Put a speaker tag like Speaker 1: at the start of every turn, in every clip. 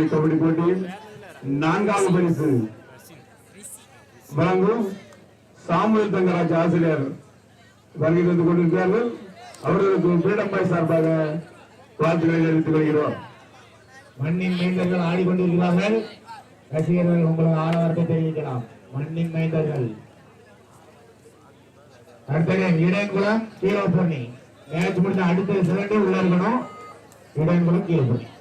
Speaker 1: கபடி போட்டியில் நான்காவது பரிசு. வழங்கும் சாமுவேல் தங்கராஜ் ஆசிரியர் வருகை தந்து கொண்டிருக்கிறார்கள். அவர்களுக்கு பீடம்பாய் சார்பாக வாழ்த்துக்களை தெரிவித்துக் கொள்கிறோம்.
Speaker 2: மண்ணின் மைந்தர்கள் ஆடிக்கொண்டிருக்கிறார்கள். ரசிகர்கள் உங்களுக்கு ஆரவாரத்தை தெரிவிக்கலாம். மண்ணின் மைந்தர்கள். அடுத்தது இடையங்குளம் கீழே பொண்ணி மேட்ச் முடிஞ்ச அடுத்த சிறண்டு உள்ள இருக்கணும். இடையங்குளம் கீழே பொண்ணி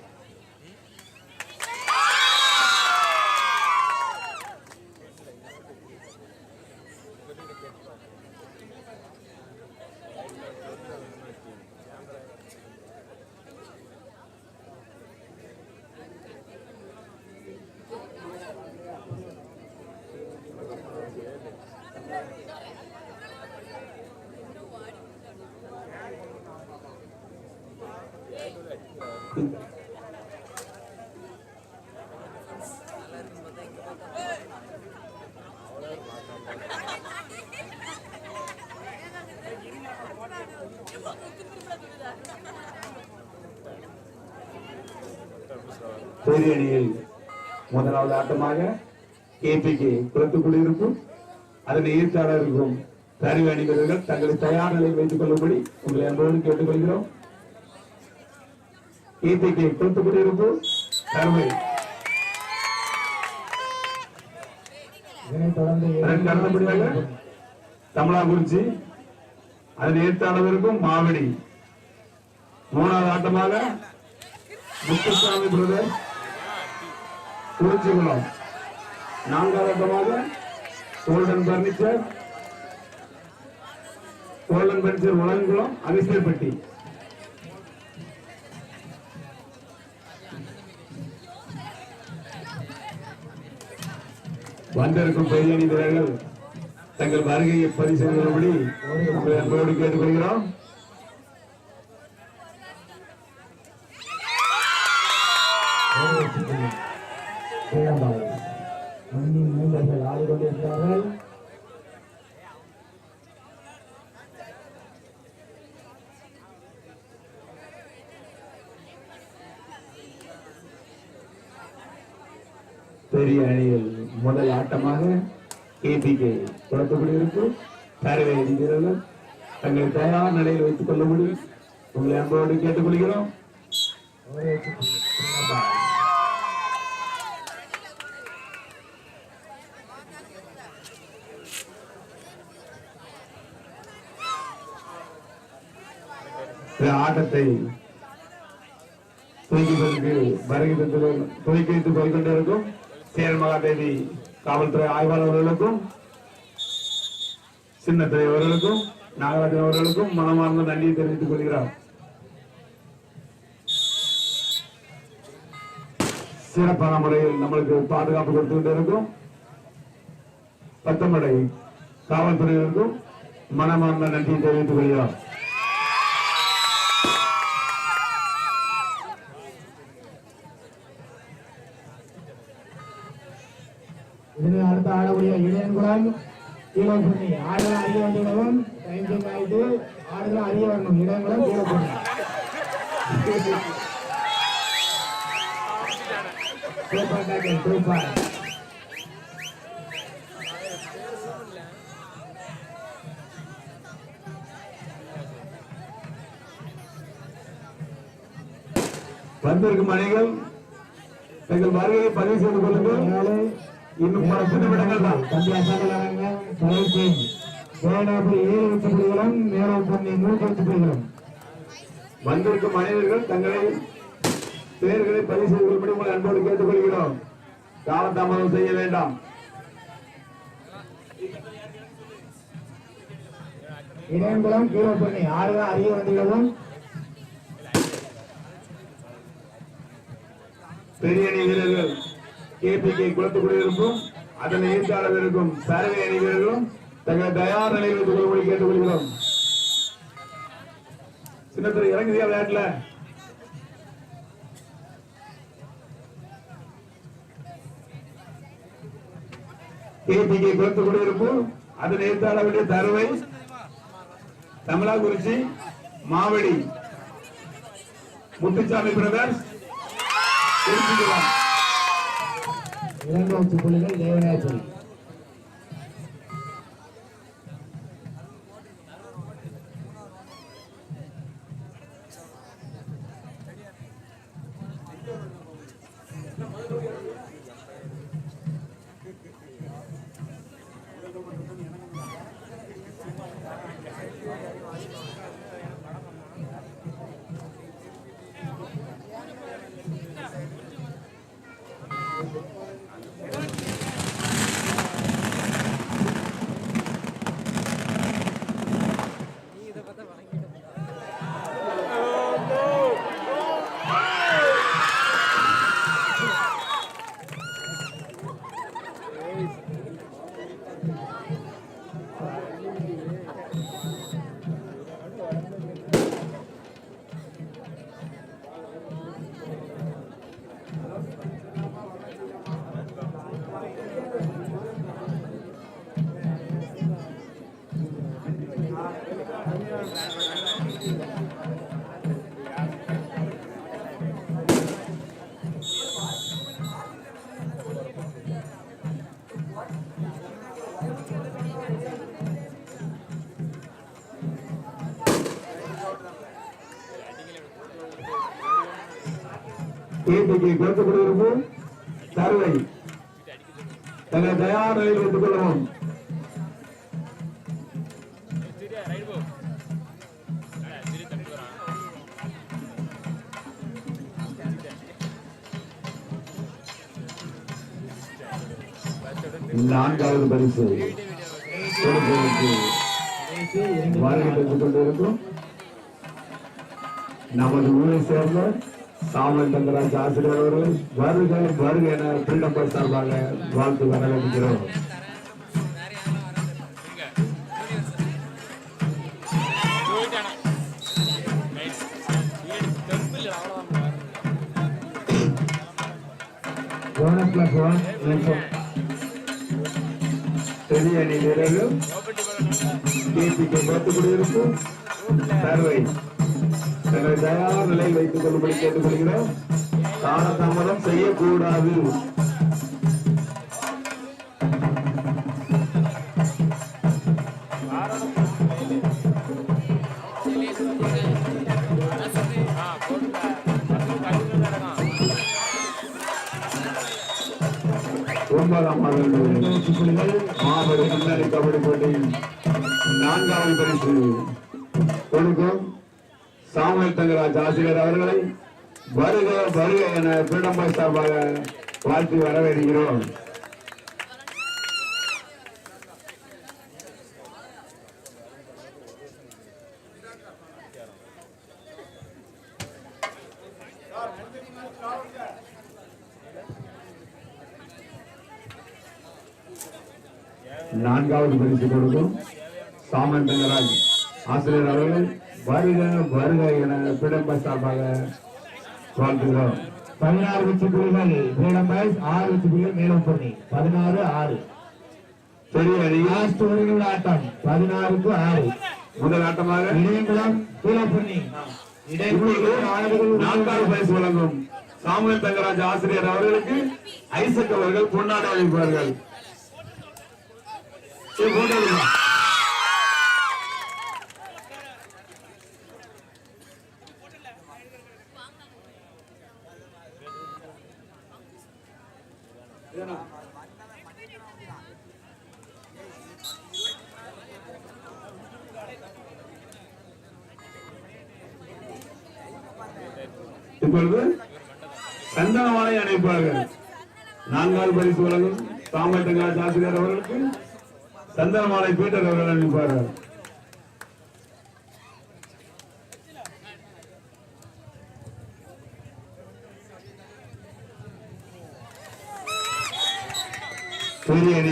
Speaker 1: பெரிய அணியில் முதலாவது ஆட்டமாக கேபிகே குளத்து குடியிருப்பு அதனை ஈர்த்தாளர் இருக்கும் தருவி அணி வீரர்கள் தங்களை தயார் நிலையில் வைத்துக் கொள்ளும்படி உங்களை அன்போடு கேட்டுக்கொள்கிறோம். கேபிகே குளத்து குடியிருப்பு தருவை
Speaker 2: இதனைத் தொடர்ந்து
Speaker 1: அதற்கு அடுத்தபடியாக தமிழாக்குறிச்சி அதன் எழுத்தாளருக்கும் மாவடி. மூணாவது ஆட்டமாக முத்துசாமி பிரதர் குறிச்சிக்குளம் நான்காவது golden furniture golden furniture Ulagankulam Avisepatti வந்திருக்கும் பெரிய வீரர்கள் தங்கள் வருகையை பதிவு செய்துள்ளபடி உங்களை அன்போடு கேட்டுக்கொள்கிறோம்
Speaker 2: சேலம்பாளையம். மண்ணின் மைந்தர்கள் ஆடிக்கொண்டிருக்கிறார்கள்
Speaker 1: பெரிய அணியில் முதல் ஆட்டமாக கேபிகே தொடக்கப்படுகிறது தரவை அணி தங்களை தயார் நிலையில் வைத்துக் கொள்ள முடியும் உங்களை அன்போடு கேட்டுக்கொள்கிறோம். ஆட்டத்தை துவக்கி வருகை தந்து துவக்கி வைத்து போய்கொண்டிருக்கும் சேரன் மகாதேவி காவல்துறை ஆய்வாளர்களுக்கும் சின்னத்துறை அவர்களுக்கும் நாகராஜன் அவர்களுக்கும் மனமார்ந்த நன்றியை தெரிவித்துக் கொள்கிறார் சிறப்பான முறையில் நம்மளுக்கு பாதுகாப்பு கொடுத்து இருக்கும் பத்தமடை காவல்துறையினருக்கும் மனமார்ந்த நன்றியை தெரிவித்துக் கொள்கிறார்
Speaker 2: இது அடுத்து ஆடக்கூடிய இடையன்குளம் கீழே பொண்ணி ஆடுதல் அறிய வேண்டியவன் டைம் செக் ஆயிட்டு ஆடுதல் அறிய வரணும் இடையன்குளம் கீழே பொண்ணி சூப்பர்
Speaker 1: வந்திருக்கும் அணிகள் எங்கள் வருகையை பதிவு செய்து கொள்ளுங்கள். இன்னும் பத்து நிமிடங்கள் தான்.
Speaker 2: ஏழு பொண்ணி மூன்று வெற்றி புலிகளும்
Speaker 1: வந்திருக்கும் அனைவர்கள் தங்களை பெயர்களை பதிவு செய்து கொள்ளும்படி உங்களை அன்போடு கேட்டுக்கொள்கிறோம். காலதாமதம் செய்ய வேண்டாம்.
Speaker 2: இடையன்குளம் கீழே பொண்ணி ஆடுதல் அறிய வேண்டியவன்
Speaker 1: பெரிய வீரர்கள். கேபிகே குளத்து குடியிருப்பும் அதனை ஈர்த்தாளர் இருக்கும். சரவை அணி வீரர்களும் தங்களை தயார் நிலையில் வைத்துக் கொள்ளும்படி கேட்டுக்கொள்கிறோம். சின்னத்தில் இறங்குதியா விளையாட்டுல? கேபிகே குளத்து குடியிருப்பு அதனை ஈர்த்தாள வேண்டிய தருவை தமிழாக்குறிச்சி மாவடி முத்துச்சாமி பிரதர்ஸ் தெரிஞ்சுக்கலாம்.
Speaker 2: இரண்டாவது வச்சு புள்ளிகள் தேவராஜன்
Speaker 1: you. இன்றைக்கு கொண்டிருக்கும் சர்வை தங்களை தயார் நிலையில் வைத்துக் கொள்ளவும். நான்காவது பரிசு. வாழ்க்கை பெற்றுக் கொண்டிருக்கும் நமது ஊரை சேர்ந்த சாமல் தங்கராஜ் ஆசிரியர் அவர்கள் வருக வருக என பிரிடம்பர் சார்பாக வாழ்த்து வரவேற்கிறோம். பெரிய அணி வீரர்கள் பார்த்து கொண்டிருக்கும். சர்வை. தங்களை தயார் நிலையில் வைத்துக் கொள்ளும்படி கேட்டுக்கொள்கிறோம். காலதாமதம் செய்யக்கூடாது. ஒன்பதாம் மாபெரும் கபடி போட்டியில் நான்காவது பரிசு கொடுக்கும். சாமுவேல் தங்கராஜ் ஆசிரியர் அவர்களை வருக வருக என பீடம்பர் சார்பாக வாழ்த்து வரவேற்கிறோம். நான்காவது பரிசு கொடுக்கும் சாமன் தங்கராஜ் ஆசிரியர் அவர்கள் வருக வருக என பிடம்ப சார்பாக வாழ்த்துகிறோம்.
Speaker 2: பதினாறு வச்சு புள்ளிகள் ஃப்ரீடம் பாய்ஸ் ஆறு வச்சு புள்ளிகள் மேலும் பொண்ணி பதினாறு ஆறு.
Speaker 1: பெரிய
Speaker 2: லாஸ்ட் வரைக்கும் ஆட்டம் பதினாறுக்கு ஆறு.
Speaker 1: முதல் ஆட்டமாக?
Speaker 2: இடையங்குளம் கீழே பொண்ணி
Speaker 1: இப்பொழுது நான்காவது பரிசு வழங்கும் சாமுவேல் தங்கராஜ் ஆசிரியர் அவர்களுக்கு ஐசக் அவர்கள் பொன்னாடை அளிப்பார்கள் இப்பொழுது சந்தனமாலை அணைப்பார்கள் நான்காவது பரிசு வழங்கும் சாமல் தங்கராஜ் அவர்களுக்கு சந்தனமாலை பீட்டர் அவர்கள் அனுப்பார்கள் பெரிய அணி